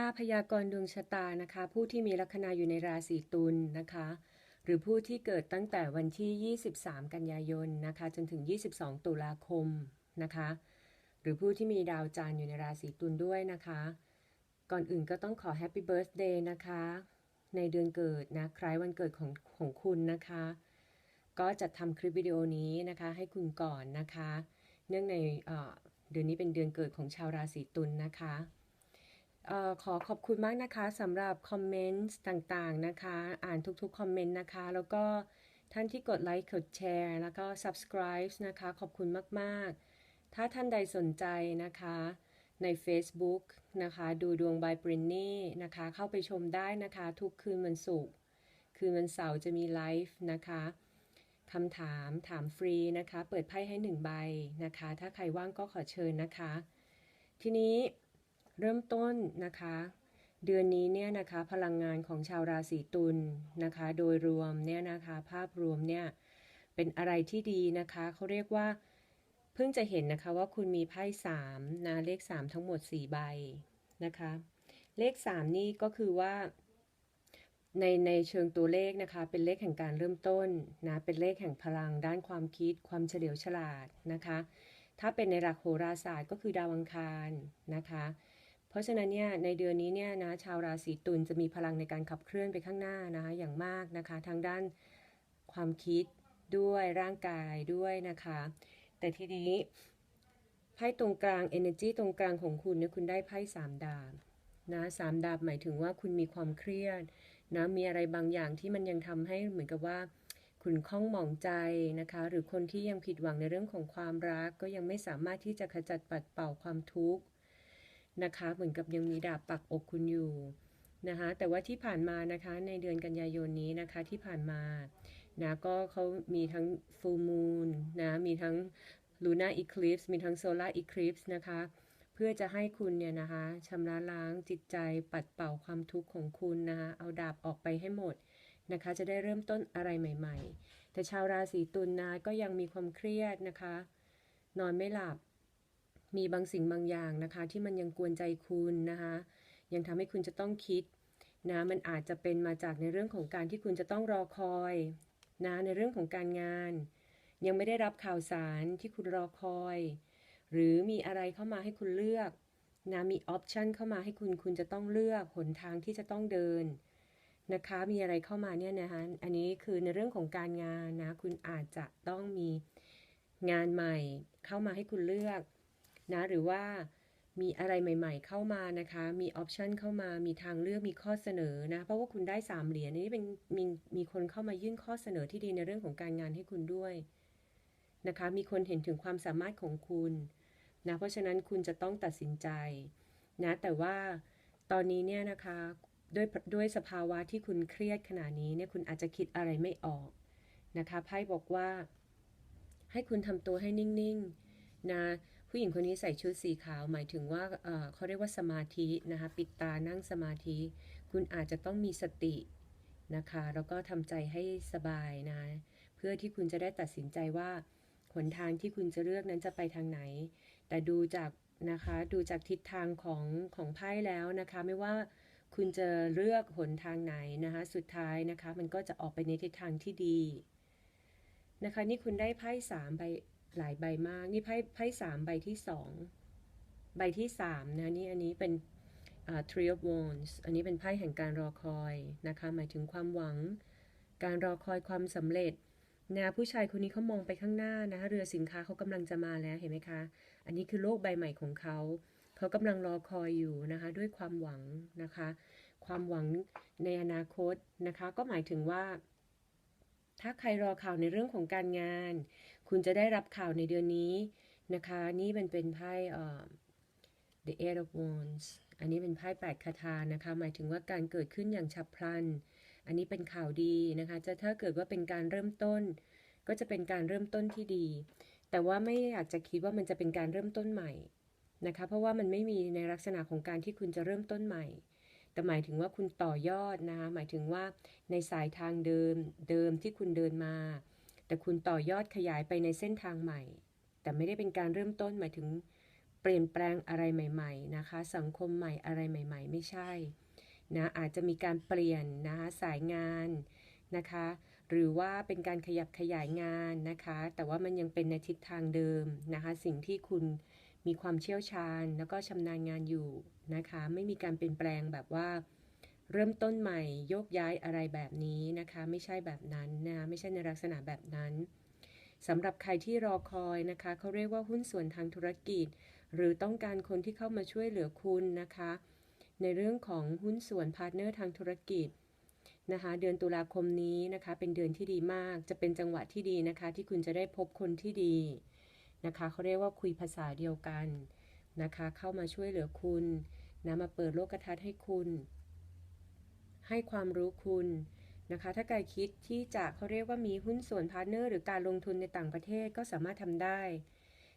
ค่ะพยากรณ์ดวงชะตานะคะ ผู้ที่มีลัคนาอยู่ในราศีตุลนะคะ หรือผู้ที่เกิดตั้งแต่วันที่ 23 กันยายนนะคะ จนถึง 22 ตุลาคมนะคะ หรือผู้ที่มีดาวจันทร์อยู่ในราศีตุลด้วยนะคะ ก่อนอื่นก็ต้องขอแฮปปี้เบิร์ a เดย์นะคะ ในเดือนเกิดนะคล้ายวันเกิดของของคุณนะคะ ก็จะทำคลิปวิดีโอนี้นะคะให้คุณก่อนนะคะ เนื่องในเดือนนี้เป็นเดือนเกิดของชาวราศีตุลนะคะ ออขอขอบคุณมากนะคะสำหรับคอมเมนต์ต่างๆนะคะ อ่านทุกๆคอมเมนต์นะคะ แล้วก็ท่านที่กดไลค์กดแชร์แล้วก็ subscribe นะคะ ขอบคุณมากๆ ถ้าท่านใดสนใจนะคะใน Facebook นะคะ ดูดวงบายปรินนี่นะคะ เข้าไปชมได้นะคะ ทุกคืนวันศุกร์คืนวันเสาร์จะมีไลฟ์นะคะคำถามถามฟรีนะคะ เปิดไพ่ให้หนึ่งใบนะคะ ถ้าใครว่างก็ขอเชิญนะคะ ทีนี้ เริ่มต้นนะคะ เดือนนี้เนี่ยนะคะพลังงานของชาวราศีตุลนะคะ โดยรวมเนี่ยนะคะภาพรวมเนี่ยเป็นอะไรที่ดีนะคะเขาเรียกว่าเพิ่งจะเห็นนะคะว่าคุณมีไพ่สามนะเลขสามทั้งหมดสี่ใบนะคะ เลขสามนี่ก็คือว่าในในเชิงตัวเลขนะคะ เป็นเลขแห่งการเริ่มต้นนะเป็นเลขแห่งพลังด้านความคิด ความเฉลียวฉลาดนะคะ ถ้าเป็นในหลักโหราศาสตร์ก็คือดาวอังคารนะคะ เพราะฉะนั้นเนี่ยในเดือนนี้เนี่ยนะชาวราศีตุลจะมีพลังในการขับเคลื่อนไปข้างหน้านะคะอย่างมากนะคะทางด้านความคิดด้วยร่างกายด้วยนะคะ แต่ทีนี้ไพ่ตรงกลาง energy ตรงกลางของคุณเนี่ยคุณได้ไพ่สามดาบนะสามดาบหมายถึงว่าคุณมีความเครียดนะมีอะไรบางอย่างที่มันยังทำให้เหมือนกับว่า คุณข้องหมองใจนะคะ หรือคนที่ยังผิดหวังในเรื่องของความรัก ก็ยังไม่สามารถที่จะขจัดปัดเป่าความทุกข์ นะคะ เหมือนกับยังมีดาบปักอกคุณอยู่นะคะแต่ว่าที่ผ่านมานะคะในเดือนกันยายนนี้นะคะที่ผ่านมานะก็เขามีทั้ง full moon นะมีทั้ง lunar eclipse มีทั้ง solar eclipse นะคะเพื่อจะให้คุณเนี่ยนะคะชำระล้างจิตใจปัดเป่าความทุกข์ของคุณนะคะเอาดาบออกไปให้หมดนะคะ จะได้เริ่มต้นอะไรใหม่ ๆ แต่ชาวราศีตุลนนะก็ยังมีความเครียดนะคะ นอนไม่หลับ มีบางสิ่งบางอย่างนะคะ ที่มันยังกวนใจคุณนะคะ ยังทำให้คุณจะต้องคิดนะมันอาจจะเป็นมาจากในเรื่องของการที่คุณจะต้องรอคอยนะในเรื่องของการงาน ยังไม่ได้รับข่าวสารที่คุณรอคอย หรือมีอะไรเข้ามาให้คุณเลือกนะมีออปชันเข้ามาให้คุณคุณจะต้องเลือกหนทางที่จะต้องเดินนะคะมีอะไรเข้ามาเนี่ยนะคะอันนี้คือในเรื่องของการงานนะคุณอาจจะต้องมีงานใหม่เข้ามาให้คุณเลือก นะหรือว่ามีอะไรใหม่ ๆ เข้ามานะคะ มีออปชันเข้ามา มีทางเลือก มีข้อเสนอนะ เพราะว่าคุณได้สามเหรียญนี่เป็นมีมีคนเข้ามายื่นข้อเสนอที่ดีในเรื่องของการงานให้คุณด้วยนะคะ มีคนเห็นถึงความสามารถของคุณนะ เพราะฉะนั้นคุณจะต้องตัดสินใจนะ แต่ว่าตอนนี้เนี่ยนะคะด้วยด้วยสภาวะที่คุณเครียดขนาดนี้เนี่ยคุณอาจจะคิดอะไรไม่ออกนะคะ ไพ่บอกว่า ให้คุณทำตัวให้นิ่งๆนะ ผู้หญิงคนนี้ใส่ชุดสีขาวหมายถึงว่าเขาเรียกว่าสมาธินะคะปิดตานั่งสมาธิ คุณอาจจะต้องมีสตินะคะแล้วก็ทำใจให้สบายนะเพื่อที่คุณจะได้ตัดสินใจว่าหนทางที่คุณจะเลือกนั้นจะไปทางไหน แต่ดูจากนะคะดูจากทิศทางของของไพ่แล้วนะคะ ไม่ว่าคุณจะเลือกหนทางไหนนะคะ สุดท้ายนะคะ มันก็จะออกไปในทิศทางที่ดีนะคะ นี่คุณได้ไพ่สามใบ หลายใบมาก นี่ไพ่ไพ่สามใบที่สองใบที่สามนะนี่อันนี้เป็น uh, Three of Wands อันนี้เป็นไพ่แห่งการรอคอยนะคะ หมายถึงความหวัง การรอคอยความสำเร็จนะผู้ชายคนนี้เขามองไปข้างหน้านะเรือสินค้าเขากำลังจะมาแล้วเห็นไหมคะ อันนี้คือโลกใบใหม่ของเขาเขากำลังรอคอยอยู่นะคะด้วยความหวังนะคะ ความหวังในอนาคตนะคะ ก็หมายถึงว่า ถ้าใครรอข่าวในเรื่องของการงาน คุณจะได้รับข่าวในเดือนนี้นะคะ นี่มันเป็นไพ่ The Eight of Wands อันนี้เป็นไพ่แปดคาถานะคะ หมายถึงว่าการเกิดขึ้นอย่างฉับพลัน อันนี้เป็นข่าวดีนะคะ จะถ้าเกิดว่าเป็นการเริ่มต้น ก็จะเป็นการเริ่มต้นที่ดี แต่ว่าไม่อยากจะคิดว่ามันจะเป็นการเริ่มต้นใหม่นะคะ เพราะว่ามันไม่มีในลักษณะของการที่คุณจะเริ่มต้นใหม่ แต่หมายถึงว่าคุณต่อยอดนะคะ หมายถึงว่าในสายทางเดิมเดิมที่คุณเดินมา แต่คุณต่อยอดขยายไปในเส้นทางใหม่ แต่ไม่ได้เป็นการเริ่มต้นหมายถึงเปลี่ยนแปลงอะไรใหม่ ๆ นะคะ สังคมใหม่อะไรใหม่ ๆ ไม่ใช่นะอาจจะมีการเปลี่ยนนะคะสายงานนะคะ หรือว่าเป็นการขยับขยายงานนะคะ แต่ว่ามันยังเป็นในทิศทางเดิมนะคะ สิ่งที่คุณมีความเชี่ยวชาญ แล้วก็ชำนาญงานอยู่นะคะ ไม่มีการเปลี่ยนแปลงแบบว่า เริ่มต้นใหม่โยกย้ายอะไรแบบนี้นะคะ ไม่ใช่แบบนั้นนะไม่ใช่ในลักษณะแบบนั้นสำหรับใครที่รอคอยนะคะเขาเรียกว่าหุ้นส่วนทางธุรกิจ หรือต้องการคนที่เข้ามาช่วยเหลือคุณนะคะ ในเรื่องของหุ้นส่วนพาร์ทเนอร์ทางธุรกิจนะคะ เดือนตุลาคมนี้นะคะ เป็นเดือนที่ดีมาก จะเป็นจังหวะที่ดีนะคะ ที่คุณจะได้พบคนที่ดีนะคะเขาเรียกว่าคุยภาษาเดียวกันนะคะ เข้ามาช่วยเหลือคุณนะมาเปิดโลกทัศน์ให้คุณ ให้ความรู้คุณนะคะ ถ้าใครคิดที่จะเขาเรียกว่ามีหุ้นส่วนพาร์ทเนอร์หรือการลงทุนในต่างประเทศก็สามารถทำได้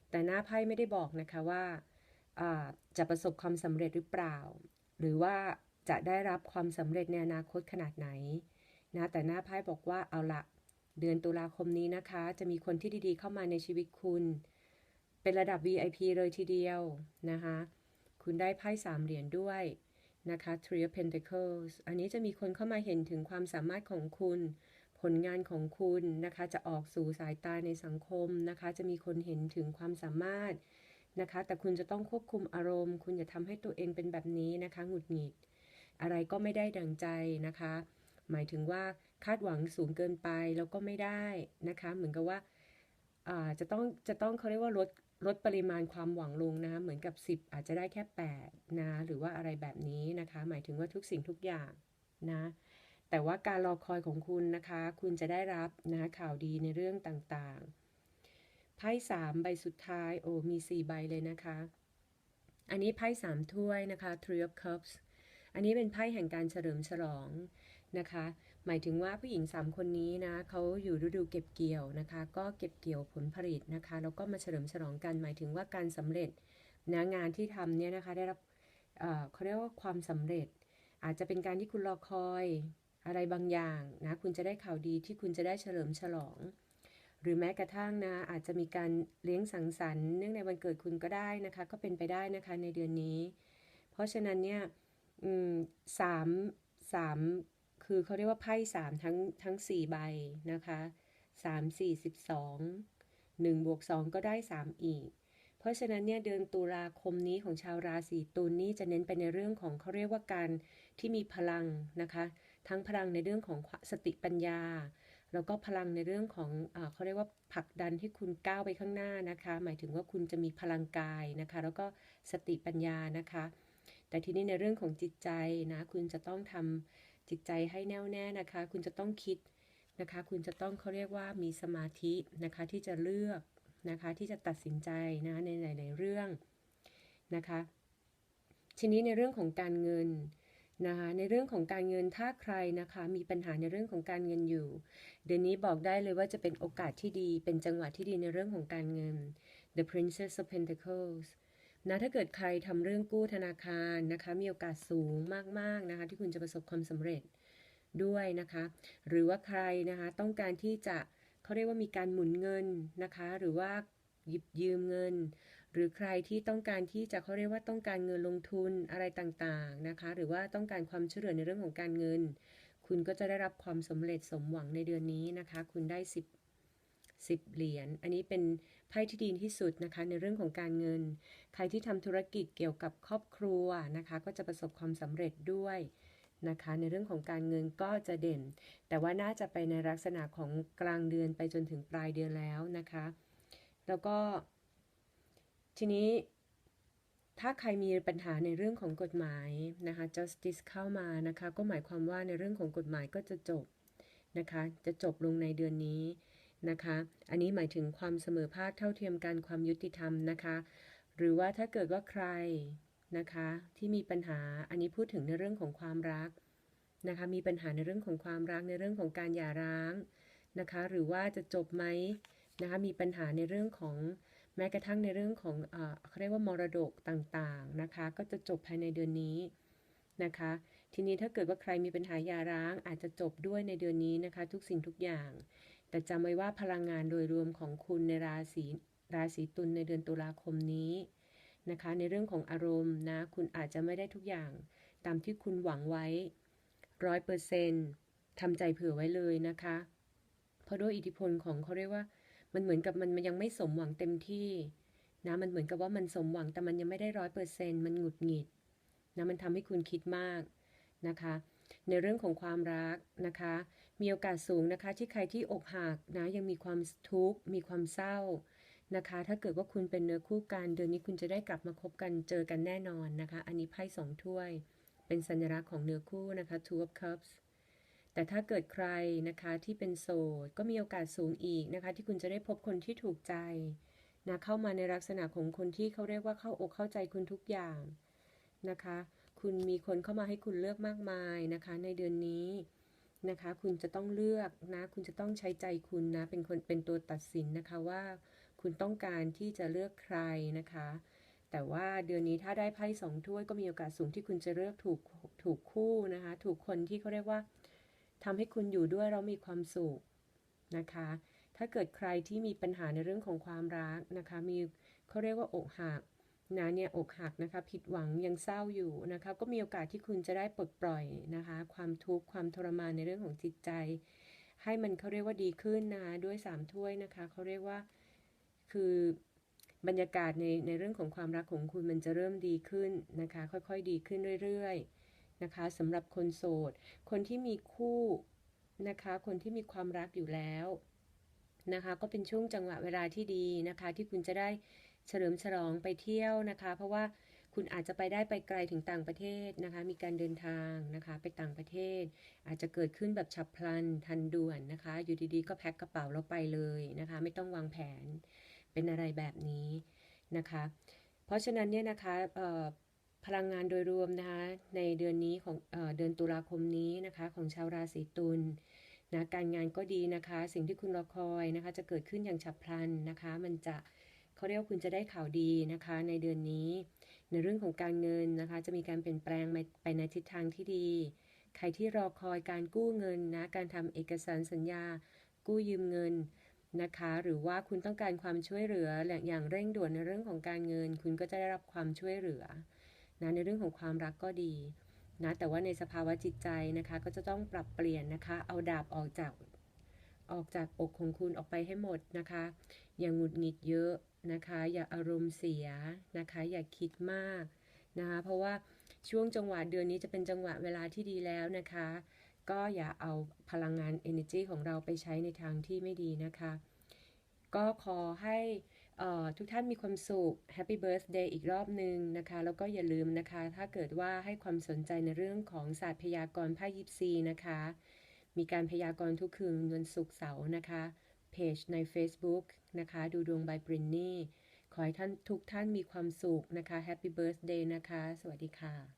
แต่หน้าไพ่ไม่ได้บอกนะคะว่าจะประสบความสำเร็จหรือเปล่า หรือว่าจะได้รับความสำเร็จในอนาคตขนาดไหนนะแต่หน้าไพ่บอกว่าเอาละเดือนตุลาคมนี้นะคะ จะมีคนที่ดีๆ เข้ามาในชีวิตคุณ เป็นระดับ VIP เลยทีเดียวนะคะ คุณได้ไพ่สามเหรียญด้วย นะคะ Three of Pentacles อันนี้จะมีคนเข้ามาเห็นถึงความสามารถของคุณ ผลงานของคุณนะคะ จะออกสู่สายตาในสังคมนะคะ จะมีคนเห็นถึงความสามารถนะคะ แต่คุณจะต้องควบคุมอารมณ์ คุณอย่าทำให้ตัวเองเป็นแบบนี้นะคะ หงุดหงิด อะไรก็ไม่ได้ดังใจนะคะ หมายถึงว่าคาดหวังสูงเกินไปแล้วก็ไม่ได้นะคะ เหมือนกับว่า จะต้องจะต้องเขาเรียกว่าลดลดปริมาณความหวังลงนะคะเหมือนกับ 10 อาจจะได้แค่ 8 นะ หรือว่าอะไรแบบนี้นะคะ หมายถึงว่าทุกสิ่งทุกอย่างนะ แต่ว่าการรอคอยของคุณนะคะ คุณจะได้รับนะข่าวดีในเรื่องต่างๆ ไพ่สามใบสุดท้าย โอ้มีสี่ใบเลยนะคะ อันนี้ไพ่สามถ้วยนะคะ Three of Cups อันนี้เป็นไพ่แห่งการเฉลิมฉลองนะคะ หมายถึงว่าผู้หญิง 3 คนนี้นะเขาอยู่ฤดูเก็บเกี่ยวนะคะ ก็เก็บเกี่ยวผลผลิตนะคะแล้วก็มาเฉลิมฉลองกัน หมายถึงว่าการสำเร็จนะงานที่ทำเนี่ยนะคะได้รับเขาเรียกว่าความสำเร็จ อาจจะเป็นการที่คุณรอคอยอะไรบางอย่างนะคุณจะได้ข่าวดีที่คุณจะได้เฉลิมฉลอง หรือแม้กระทั่งนะอาจจะมีการเลี้ยงสังสรรค์เนื่องในวันเกิดคุณก็ได้นะคะ ก็เป็นไปได้นะคะในเดือนนี้ เพราะฉะนั้นเนี่ย สามสามคือเขาเรียกว่าไพ่สามทั้งทั้งสี่ใบนะคะสามสี่สิบสองหนึ่งบวกสองก็ได้สามอีก เพราะฉะนั้นเนี่ยเดือนตุลาคมนี้ของชาวราศีตุลนี่จะเน้นไปในเรื่องของเขาเรียกว่าการที่มีพลังนะคะ ทั้งพลังในเรื่องของสติปัญญา แล้วก็พลังในเรื่องของอเขาเรียกว่าผลักดันให้คุณก้าวไปข้างหน้านะคะ หมายถึงว่าคุณจะมีพลังกายนะคะ แล้วก็สติปัญญานะคะ แต่ทีนี้ในเรื่องของจิตใจนะคุณจะต้องทำจิตใจให้แน่วแน่นะคะ คุณจะต้องคิดนะคะ คุณจะต้องเขาเรียกว่ามีสมาธินะคะที่จะเลือกนะคะที่จะตัดสินใจนะในหลาย ๆ เรื่องนะคะ ทีนี้ในเรื่องของการเงินนะคะในเรื่องของการเงินถ้าใครนะคะมีปัญหาในเรื่องของการเงินอยู่ เดือนนี้บอกได้เลยว่าจะเป็นโอกาสที่ดี เป็นจังหวะที่ดีในเรื่องของการเงิน The Princess of Pentacles นะถ้าเกิดใครทำเรื่องกู้ธนาคารนะคะมีโอกาสสูงมากๆนะคะที่คุณจะประสบความสำเร็จด้วยนะคะ หรือว่าใครนะคะต้องการที่จะเขาเรียกว่ามีการหมุนเงินนะคะ หรือว่าหยิบยืมเงิน หรือใครที่ต้องการที่จะเขาเรียกว่าต้องการเงินลงทุนอะไรต่างๆนะคะ หรือว่าต้องการความช่วยเหลือในเรื่องของการเงิน คุณก็จะได้รับความสำเร็จสมหวังในเดือนนี้นะคะ คุณได้ 10 10 เหรียญ อันนี้เป็นไพ่ที่ดีที่สุดนะคะในเรื่องของการเงิน ใครที่ทำธุรกิจเกี่ยวกับครอบครัวนะคะ ก็จะประสบความสำเร็จด้วยนะคะ ในเรื่องของการเงินก็จะเด่น แต่ว่าน่าจะไปในลักษณะของกลางเดือนไปจนถึงปลายเดือนแล้วนะคะ แล้วก็ ทีนี้ถ้าใครมีปัญหาในเรื่องของกฎหมายนะคะ justice เข้ามานะคะ ก็หมายความว่าในเรื่องของกฎหมายก็จะจบนะคะ จะจบลงในเดือนนี้ นะคะ อันนี้หมายถึงความเสมอภาคเท่าเทียมกันความยุติธรรมนะคะ หรือว่าถ้าเกิดว่าใครนะคะ ที่มีปัญหาอันนี้พูดถึงในเรื่องของความรักนะคะ มีปัญหาในเรื่องของความรักในเรื่องของการหย่าร้างนะคะ หรือว่าจะจบไหมนะคะ มีปัญหาในเรื่องของแม้กระทั่งในเรื่องของเขาเรียกว่ามรดกต่างๆนะคะ ก็จะจบภายในเดือนนี้นะคะ ทีนี้ถ้าเกิดว่าใครมีปัญหาหย่าร้างอาจจะจบด้วยในเดือนนี้นะคะ ทุกสิ่งทุกอย่าง แต่จำไว้ว่าพลังงานโดยรวมของคุณในราศีราศีตุลในเดือนตุลาคมนี้นะคะ ในเรื่องของอารมณ์นะ คุณอาจจะไม่ได้ทุกอย่างตามที่คุณหวังไว้ร้อยเปอร์เซ็นต์ทำใจเผื่อไว้เลยนะคะ เพราะด้วยอิทธิพลของเขาเรียกว่า มันเหมือนกับมันมันยังไม่สมหวังเต็มที่นะมันเหมือนกับว่ามันสมหวังแต่มันยังไม่ได้ร้อยเปอร์เซ็นต์มันหงุดหงิดนะมันทำให้คุณคิดมากนะคะ ในเรื่องของความรักนะคะ มีโอกาสสูงนะคะที่ใครที่อกหักนะยังมีความทุกข์มีความเศร้านะคะ ถ้าเกิดว่าคุณเป็นเนื้อคู่กันเดือนนี้คุณจะได้กลับมาคบกันเจอกันแน่นอนนะคะ อันนี้ไพ่สองถ้วย เป็นสัญลักษณ์ของเนื้อคู่นะคะ two of cups แต่ถ้าเกิดใครนะคะที่เป็นโสดก็มีโอกาสสูงอีกนะคะ ที่คุณจะได้พบคนที่ถูกใจนะเข้ามาในลักษณะของคนที่เขาเรียกว่าเข้าอกเข้าใจคุณทุกอย่างนะคะ คุณมีคนเข้ามาให้คุณเลือกมากมายนะคะ ในเดือนนี้นะคะ คุณจะต้องเลือกนะ คุณจะต้องใช้ใจคุณนะ เป็นคนเป็นตัวตัดสินนะคะว่า คุณต้องการที่จะเลือกใครนะคะ แต่ว่าเดือนนี้ถ้าได้ไพ่สองถ้วยก็มีโอกาสสูงที่คุณจะเลือกถูกถูกคู่นะคะ ถูกคนที่เขาเรียกว่าทำให้คุณอยู่ด้วยเรามีความสุขนะคะ ถ้าเกิดใครที่มีปัญหาในเรื่องของความรักนะคะ มีเขาเรียกว่าอกหัก นะเนี่ยอกหักนะคะผิดหวังยังเศร้าอยู่นะคะก็มีโอกาสที่คุณจะได้ปลดปล่อยนะคะ ความทุกข์ความทรมานในเรื่องของจิตใจ ให้มันเขาเรียกว่าดีขึ้นนะคะด้วยสามถ้วยนะคะเขาเรียกว่าคือบรรยากาศในในเรื่องของความรักของคุณมันจะเริ่มดีขึ้นนะคะ ค่อยๆดีขึ้นเรื่อยๆนะคะสำหรับคนโสด คนที่มีคู่นะคะ คนที่มีความรักอยู่แล้วนะคะ ก็เป็นช่วงจังหวะเวลาที่ดีนะคะ ที่คุณจะได้ เฉลิมฉลองไปเที่ยวนะคะ เพราะว่าคุณอาจจะไปได้ไปไกลถึงต่างประเทศนะคะ มีการเดินทางนะคะ ไปต่างประเทศ อาจจะเกิดขึ้นแบบฉับพลันทันด่วนนะคะ อยู่ดีๆ ก็แพ็คกระเป๋าแล้วไปเลยนะคะ ไม่ต้องวางแผนเป็นอะไรแบบนี้นะคะ เพราะฉะนั้นเนี่ยนะคะพลังงานโดยรวมนะคะในเดือนนี้ของเอเดือนตุลาคมนี้นะคะ ของชาวราศีตุลนะการงานก็ดีนะคะ สิ่งที่คุณรอคอยนะคะ จะเกิดขึ้นอย่างฉับพลันนะคะ มันจะ เขาเรียกว่าคุณจะได้ข่าวดีนะคะ ในเดือนนี้ ในเรื่องของการเงินนะคะ จะมีการเปลี่ยนแปลงไปในทิศทางที่ดี ใครที่รอคอยการกู้เงินนะ การทำเอกสารสัญญา กู้ยืมเงินนะคะ หรือว่าคุณต้องการความช่วยเหลืออย่างเร่งด่วนในเรื่องของการเงิน คุณก็จะได้รับความช่วยเหลือนะในเรื่องของความรักก็ดีนะแต่ว่าในสภาวะจิตใจนะคะ ก็จะต้องปรับเปลี่ยนนะคะ เอาดาบออกจากออกจากอกของคุณออกไปให้หมดนะคะ อย่างหงุดหงิดเยอะ นะคะ อย่าอารมณ์เสียนะคะ อย่าคิดมากนะคะ เพราะว่าช่วงจังหวะเดือนนี้จะเป็นจังหวะเวลาที่ดีแล้วนะคะ ก็อย่าเอาพลังงาน energy ของเราไปใช้ในทางที่ไม่ดีนะคะ ก็ขอให้ทุกท่านมีความสุข Happy Birthday อีกรอบหนึ่งนะคะ แล้วก็อย่าลืมนะคะ ถ้าเกิดว่าให้ความสนใจในเรื่องของศาสตร์พยากรณ์ไพ่ยิปซีนะคะ มีการพยากรณ์ทุกคืนวันศุกร์เสาร์นะคะ เพจใน Facebook นะคะ ดูดวงบายปรินนี่ ขอให้ท่านทุกท่านมีความสุขนะคะ Happy Birthday นะคะ สวัสดีค่ะ